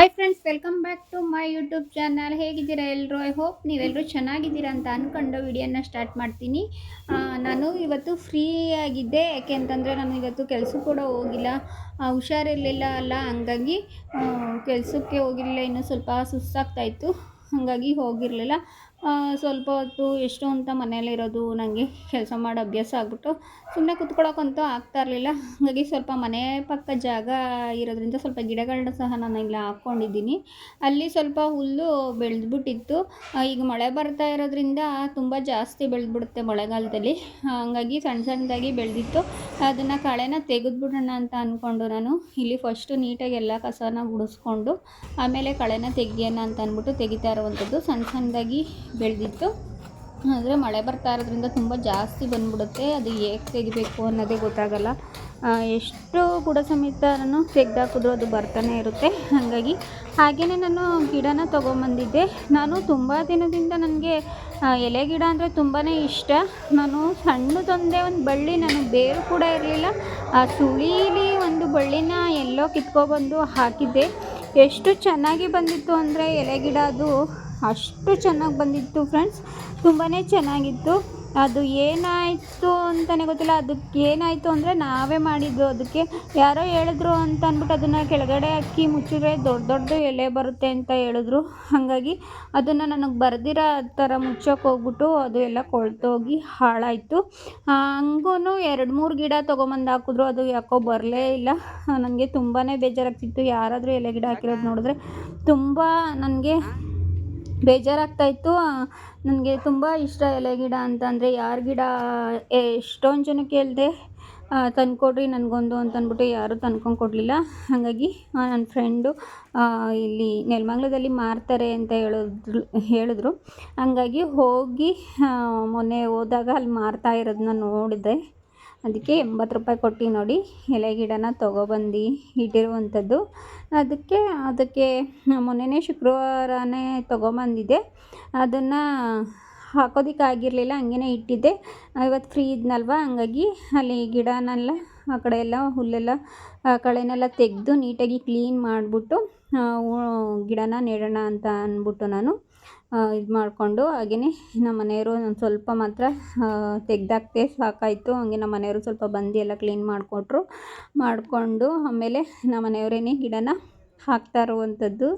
Hi friends welcome back to my YouTube channel ಹೇಗಿದ್ದೀರಾ ಎಲ್ಲರೂ I hope ನೀವೆಲ್ಲರೂ ಚೆನ್ನಾಗಿದ್ದೀರಾ ಅಂತ ಅಂದ್ಕೊಂಡು ವಿಡಿಯೋನ ಸ್ಟಾರ್ಟ್ ಮಾಡ್ತೀನಿ. ನಾನು ಇವತ್ತು ಫ್ರೀ ಆಗಿದ್ದೆ. ಯಾಕೆ ಅಂತಂದರೆ ನಾನು ಇವತ್ತು ಕೆಲಸ ಕೂಡ ಹೋಗಿಲ್ಲ. ಹುಷಾರಿರಲಿಲ್ಲ ಅಲ್ಲ. ಹಂಗಾಗಿ ಕೆಲಸಕ್ಕೆ ಹೋಗಿರಲಿಲ್ಲ. ಇನ್ನೂ ಸ್ವಲ್ಪ ಸುಸ್ತಾಗ್ತಾಯಿತ್ತು ಹಾಗಾಗಿ ಹೋಗಿರಲಿಲ್ಲ. ಸ್ವಲ್ಪ ಹೊತ್ತು ಎಷ್ಟು ಅಂತ ಮನೆಯಲ್ಲಿರೋದು ನನಗೆ ಕೆಲಸ ಮಾಡೋ ಅಭ್ಯಾಸ ಆಗಿಬಿಟ್ಟು ಸುಮ್ಮನೆ ಕುತ್ಕೊಳ್ಳೋಕ್ಕಂತೂ ಆಗ್ತಾ ಇರಲಿಲ್ಲ. ಹಾಗಾಗಿ ಸ್ವಲ್ಪ ಮನೆ ಪಕ್ಕ ಜಾಗ ಇರೋದ್ರಿಂದ ಸ್ವಲ್ಪ ಗಿಡಗಳನ್ನ ಸಹ ನಾನು ಇಲ್ಲಿ ಹಾಕ್ಕೊಂಡಿದ್ದೀನಿ ಅಲ್ಲಿ ಸ್ವಲ್ಪ ಹುಲ್ಲು ಬೆಳೆದ್ಬಿಟ್ಟಿತ್ತು. ಈಗ ಮಳೆ ಬರ್ತಾ ಇರೋದ್ರಿಂದ ತುಂಬ ಜಾಸ್ತಿ ಬೆಳೆದ್ಬಿಡುತ್ತೆ ಮಳೆಗಾಲದಲ್ಲಿ. ಹಂಗಾಗಿ ಸಣ್ಣ ಸಣ್ಣದಾಗಿ ಬೆಳೆದಿತ್ತು. ಅದನ್ನು ಕಳೆನ ತೆಗೆದ್ಬಿಡೋಣ ಅಂತ ಅಂದ್ಕೊಂಡು ನಾನು ಇಲ್ಲಿ ಫಸ್ಟು ನೀಟಾಗಿ ಎಲ್ಲ ಕಸನ ಗುಡಿಸ್ಕೊಂಡು ಆಮೇಲೆ ಕಳೆನ ತೆಗಿಯೋಣ ಅಂತ ಅಂದ್ಬಿಟ್ಟು ತೆಗಿತಾ ಇರುವಂಥದ್ದು ಸಣ್ಣ ಸಣ್ಣದಾಗಿ ಬೆಳೆದಿತ್ತು ಆದರೆ ಮಳೆ ಬರ್ತಾ ಇರೋದ್ರಿಂದ ತುಂಬ ಜಾಸ್ತಿ ಬಂದ್ಬಿಡುತ್ತೆ. ಅದು ಹೇಗೆ ತೆಗಿಬೇಕು ಅನ್ನೋದೇ ಗೊತ್ತಾಗಲ್ಲ. ಎಷ್ಟು ಬುಡ ಸಮೇತನೂ ತೆಗೆದಾಕಿದ್ರು ಅದು ಬರ್ತಾನೆ ಇರುತ್ತೆ. ಹಾಗಾಗಿ ಹಾಗೆಯೇ ನಾನು ಗಿಡನ ತೊಗೊಂಬಂದಿದ್ದೆ. ನಾನು ತುಂಬ ದಿನದಿಂದ ನನಗೆ ಎಲೆ ಗಿಡ ಅಂದರೆ ತುಂಬಾ ಇಷ್ಟ. ನಾನು ಸಣ್ಣದೊಂದೇ ಒಂದು ಬಳ್ಳಿ, ನಾನು ಬೇರು ಕೂಡ ಇರಲಿಲ್ಲ. ಆ, ಸುಳೀಲಿ ಒಂದು ಬಳ್ಳಿನ ಎಲ್ಲೋ ಕಿತ್ಕೊಬಂದು ಹಾಕಿದ್ದೆ. ಎಷ್ಟು ಚೆನ್ನಾಗಿ ಬಂದಿತ್ತು ಅಂದರೆ ಎಲೆ ಗಿಡ ಅದು ಅಷ್ಟು ಚೆನ್ನಾಗಿ ಬಂದಿತ್ತು ಫ್ರೆಂಡ್ಸ್. ತುಂಬಾ ಚೆನ್ನಾಗಿತ್ತು. ಅದು ಏನಾಯಿತು ಅಂತಲೇ ಗೊತ್ತಿಲ್ಲ. ಅದಕ್ಕೆ ಏನಾಯಿತು ಅಂದರೆ ನಾವೇ ಮಾಡಿದ್ದು. ಅದಕ್ಕೆ ಯಾರೋ ಹೇಳಿದ್ರು ಅಂತ ಅಂದ್ಬಿಟ್ಟು ಅದನ್ನು ಕೆಳಗಡೆ ಅಕ್ಕಿ ಮುಚ್ಚಿದ್ರೆ ದೊಡ್ಡ ದೊಡ್ಡ ಎಲೆ ಬರುತ್ತೆ ಅಂತ ಹೇಳಿದ್ರು. ಹಾಗಾಗಿ ಅದನ್ನು ನನಗೆ ಬರ್ದಿರೋ ಥರ ಮುಚ್ಚೋಕೆ ಹೋಗ್ಬಿಟ್ಟು ಅದು ಎಲ್ಲ ಕೊಳ್ತೋಗಿ ಹಾಳಾಯಿತು. ಹಂಗೂ ಎರಡು ಮೂರು ಗಿಡ ತೊಗೊಂಬಂದು ಹಾಕಿದ್ರು. ಅದು ಯಾಕೋ ಬರಲೇ ಇಲ್ಲ. ನನಗೆ ತುಂಬಾ ಬೇಜಾರಾಗ್ತಿತ್ತು. ಯಾರಾದರೂ ಎಲೆ ಗಿಡ ಹಾಕಿರೋದು ನೋಡಿದ್ರೆ ತುಂಬ ನನಗೆ ಬೇಜಾರಾಗ್ತಾಯಿತ್ತು ನನಗೆ ತುಂಬ ಇಷ್ಟ ಎಲೆ ಗಿಡ ಅಂತ ಅಂದರೆ ಯಾರ ಗಿಡ ಎಷ್ಟೊಂದು ಜನ ಕೇಳಿದೆ ತಂದ್ಕೊಡ್ರಿ ನನಗೊಂದು ಅಂತ ಅಂದ್ಬಿಟ್ಟು ಯಾರೂ ತಂದ್ಕೊಂಡು ಕೊಡಲಿಲ್ಲ. ಹಾಗಾಗಿ ನನ್ನ ಫ್ರೆಂಡು ಇಲ್ಲಿ ನೆಲಮಂಗ್ಲದಲ್ಲಿ ಮಾರ್ತಾರೆ ಅಂತ ಹೇಳಿದ್ರು ಹೇಳಿದ್ರು. ಹಂಗಾಗಿ ಹೋಗಿ ಮೊನ್ನೆ ಹೋದಾಗ ಅಲ್ಲಿ ಮಾರ್ತಾ ಇರೋದನ್ನ ನೋಡಿದೆ. ಅದಕ್ಕೆ ಎಂಬತ್ತು ರೂಪಾಯಿ ಕೊಟ್ಟು ನೋಡಿ, ಎಲೆ ಗಿಡನ ತೊಗೊಬಂದು ಇಟ್ಟಿರುವಂಥದ್ದು. ಅದಕ್ಕೆ ಅದಕ್ಕೆ ಮೊನ್ನೆನೇ ಶುಕ್ರವಾರನೇ ತೊಗೊಂಬಂದಿದ್ದೆ. ಅದನ್ನು ಹಾಕೋದಕ್ಕಾಗಿರಲಿಲ್ಲ ಹಂಗೇ ಇಟ್ಟಿದ್ದೆ. ಇವತ್ತು ಫ್ರೀ ಇದ್ನಲ್ವ, ಹಂಗಾಗಿ ಅಲ್ಲಿ ಗಿಡನೆಲ್ಲ, ಆ ಕಡೆ ಎಲ್ಲ ಹುಲ್ಲೆಲ್ಲ, ಆ ಕಳೆನೆಲ್ಲ ತೆಗೆದು ನೀಟಾಗಿ ಕ್ಲೀನ್ ಮಾಡಿಬಿಟ್ಟು ಗಿಡನ ನೆಡೋಣ ಅಂತ ಅಂದ್ಬಿಟ್ಟು ನಾನು. ಇದು ಮಾಡಿಕೊಂಡು ಹಾಗೆಯೇ ನಮ್ಮ ಮನೆಯವರು ಒಂದು ಸ್ವಲ್ಪ ಮಾತ್ರ ತೆಗ್ದಾಕ್ತೆ, ಸಾಕಾಯಿತು. ಹಂಗೆ ನಮ್ಮ ಮನೆಯವರು ಸ್ವಲ್ಪ ಬಂದು ಎಲ್ಲ ಕ್ಲೀನ್ ಮಾಡಿಕೊಟ್ರು. ಮಾಡಿಕೊಂಡು ಆಮೇಲೆ ನಮ್ಮ ಮನೆಯವರೇನೆ ಗಿಡನ ಹಾಕ್ತಾ ಇರುವಂಥದ್ದು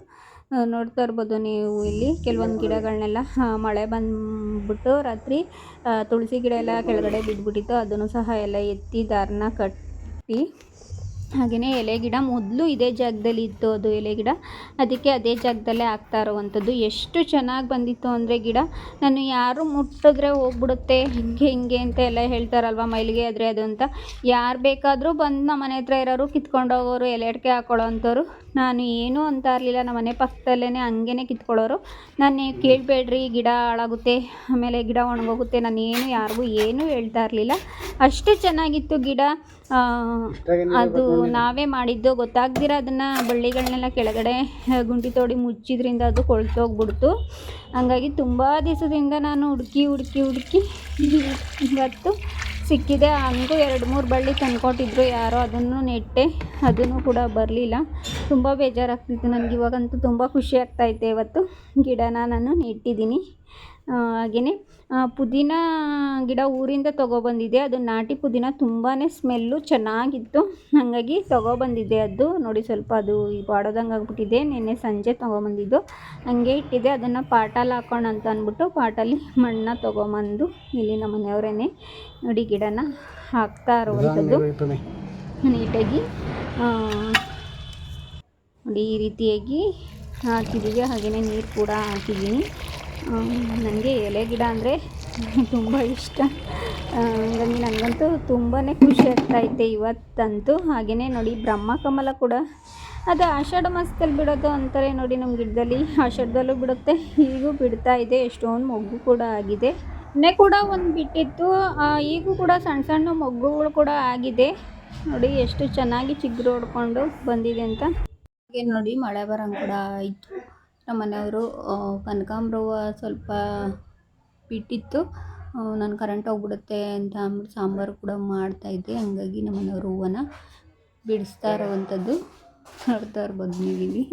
ನೋಡ್ತಾ ಇರ್ಬೋದು ನೀವು ಇಲ್ಲಿ ಕೆಲವೊಂದು ಗಿಡಗಳನ್ನೆಲ್ಲ ಮಳೆ ಬಂದ್ಬಿಟ್ಟು ರಾತ್ರಿ ತುಳಸಿ ಗಿಡ ಎಲ್ಲ ಕೆಳಗಡೆ ಬಿದ್ದುಬಿಟ್ಟಿತ್ತು ಅದನ್ನು ಸಹ ಎಲ್ಲ ಎತ್ತಿ ದಾರನ ಕಟ್ಟಿ ಹಾಗೆಯೇ ಎಲೆ ಗಿಡ ಮೊದಲು ಇದೇ ಜಾಗದಲ್ಲಿ ಇತ್ತು ಅದು ಎಲೆ ಗಿಡ. ಅದಕ್ಕೆ ಅದೇ ಜಾಗದಲ್ಲೇ ಹಾಕ್ತಾ ಇರುವಂಥದ್ದು. ಎಷ್ಟು ಚೆನ್ನಾಗಿ ಬಂದಿತ್ತು ಅಂದರೆ ಗಿಡ. ನಾನು ಯಾರು ಮುಟ್ಟಿದ್ರೆ ಹೋಗ್ಬಿಡುತ್ತೆ, ಹಿಂಗೆ ಹಿಂಗೆ ಅಂತ ಎಲ್ಲ ಹೇಳ್ತಾರಲ್ವ ಮೈಲಿಗೆ. ಆದರೆ ಅದು ಅಂತ ಯಾರು ಬೇಕಾದರೂ ಬಂದು ನಮ್ಮ ಮನೆ ಹತ್ರ ಇರೋರು ಕಿತ್ಕೊಂಡು ಹೋಗೋರು ಎಲೆ ಅಡಿಕೆ ಹಾಕೊಳ್ಳೋ ಅಂಥವ್ರು ನಾನು ಏನೂ ಅಂತ ಇರಲಿಲ್ಲ ನಮ್ಮ ಮನೆ ಪಕ್ಕದಲ್ಲೇ ಹಂಗೇನೆ ಕಿತ್ಕೊಳ್ಳೋರು. ನಾನು ಕೇಳಬೇಡ್ರಿ ಗಿಡ ಹಾಳಾಗುತ್ತೆ ಆಮೇಲೆ ಗಿಡ ಒಣಗೋಗುತ್ತೆ ನಾನು ಏನು ಯಾರಿಗೂ ಏನೂ ಹೇಳ್ತಾ ಇರಲಿಲ್ಲ. ಅಷ್ಟು ಚೆನ್ನಾಗಿತ್ತು ಗಿಡ. ಅದು ನಾವೇ ಮಾಡಿದ್ದು ಗೊತ್ತಾಗ್ದಿರ ಅದನ್ನು ಬಳ್ಳಿಗಳನ್ನೆಲ್ಲ ಕೆಳಗಡೆ ಗುಂಡಿ ತೋಡಿ ಮುಚ್ಚಿದ್ರಿಂದ ಅದು ಕೊಳ್ತೋಗ್ಬಿಡ್ತು ಹಂಗಾಗಿ ತುಂಬ ದಿವಸದಿಂದ ನಾನು ಹುಡುಕಿ ಹುಡುಕಿ ಹುಡುಕಿ ಇವತ್ತು ಸಿಕ್ಕಿದೆ. ಹಂಗೂ ಎರಡು ಮೂರು ಬಳ್ಳಿ ತಂದ್ಕೊಟ್ಟಿದ್ರು. ಯಾರೋ ಅದನ್ನು ನೆಟ್ಟೆ ಅದನ್ನು ಕೂಡ ಬರಲಿಲ್ಲ. ತುಂಬ ಬೇಜಾರಾಗ್ತಿತ್ತು. ನನಗೆ ಇವಾಗಂತೂ ತುಂಬ ಖುಷಿ ಆಗ್ತಾಯಿತ್ತು ಇವತ್ತು. ಗಿಡನ ನಾನು ನೆಟ್ಟಿದ್ದೀನಿ. ಹಾಗೆಯೇ ಪುದೀನ ಗಿಡ ಊರಿಂದ ತೊಗೊಬಂದಿದ್ದೆ. ಅದು ನಾಟಿ ಪುದೀನ ತುಂಬಾ ಸ್ಮೆಲ್ಲು ಚೆನ್ನಾಗಿತ್ತು. ಹಾಗಾಗಿ ತೊಗೊಬಂದಿದ್ದೆ ಅದು. ನೋಡಿ ಸ್ವಲ್ಪ ಅದು ಬಾಡೋದಂಗೆ ಆಗ್ಬಿಟ್ಟಿದೆ. ನಿನ್ನೆ ಸಂಜೆ ತೊಗೊಬಂದಿದ್ದು. ಹಂಗೆ ಇಟ್ಟಿದ್ದೆ. ಅದನ್ನು ಪಾಟಲ್ಲಿ ಹಾಕೋಣ ಅಂತ ಅಂದ್ಬಿಟ್ಟು ಪಾಟಲ್ಲಿ ಮಣ್ಣು ತೊಗೊಂಬಂದು ಇಲ್ಲಿ ನಮ್ಮ ಮನೆಯವರೇ ನೋಡಿ ಗಿಡನ ಹಾಕ್ತಾ ಇರುವಂಥದ್ದು. ನೀಟಾಗಿ ನೋಡಿ ಈ ರೀತಿಯಾಗಿ ಹಾಕಿದ್ದೀವಿ. ಹಾಗೆಯೇ ನೀರು ಕೂಡ ಹಾಕಿದ್ದೀನಿ. ನನಗೆ ಎಲೆ ಗಿಡ ಅಂದರೆ ತುಂಬ ಇಷ್ಟ. ಹಂಗಾಗಿ ನನಗಂತೂ ತುಂಬಾ ಖುಷಿ ಆಗ್ತಾಯಿದೆ ಇವತ್ತಂತೂ. ಹಾಗೆಯೇ ನೋಡಿ ಬ್ರಹ್ಮಕಮಲ ಕೂಡ. ಅದು ಆಷಾಢ ಮಾಸದಲ್ಲಿ ಬಿಡೋದು ಅಂತಾರೆ ನೋಡಿ ನಮ್ಮ ಗಿಡದಲ್ಲಿ. ಆಷಾಢದಲ್ಲೂ ಬಿಡುತ್ತೆ. ಈಗೂ ಬಿಡ್ತಾ ಇದೆ. ಎಷ್ಟೊಂದು ಮೊಗ್ಗು ಕೂಡ ಆಗಿದೆ. ಮೊನ್ನೆ ಕೂಡ ಒಂದು ಬಿಟ್ಟಿತ್ತು. ಈಗೂ ಕೂಡ ಸಣ್ಣ ಸಣ್ಣ ಮೊಗ್ಗುಗಳು ಕೂಡ ಆಗಿದೆ. ನೋಡಿ, ಎಷ್ಟು ಚೆನ್ನಾಗಿ ಚಿಗುರು ಹೊಡ್ಕೊಂಡು ಬಂದಿದೆ ಅಂತ. ಹಾಗೆ ನೋಡಿ ಮಳೆ ಬರೋಂಗೆ ಕೂಡ ಆಯಿತು. ನಮ್ಮ ಮನೆಯವರು ಕನಕಾಂಬ್ರ ಹೂವು ಸ್ವಲ್ಪ ಬಿಟ್ಟಿತ್ತು. ನಾನು ಕರೆಂಟ್ ಹೋಗ್ಬಿಡುತ್ತೆ ಅಂತ ಅಂದ್ಬಿಟ್ಟು ಸಾಂಬಾರು ಕೂಡ ಮಾಡ್ತಾಯಿದ್ದೆ ಹಂಗಾಗಿ ನಮ್ಮ ಮನೆಯವರು ಹೂವನ್ನ ಬಿಡಿಸ್ತಾ ಇರೋವಂಥದ್ದು ನೋಡ್ತಾ ಇರ್ಬೋದು ನೀವು ಇಲ್ಲಿ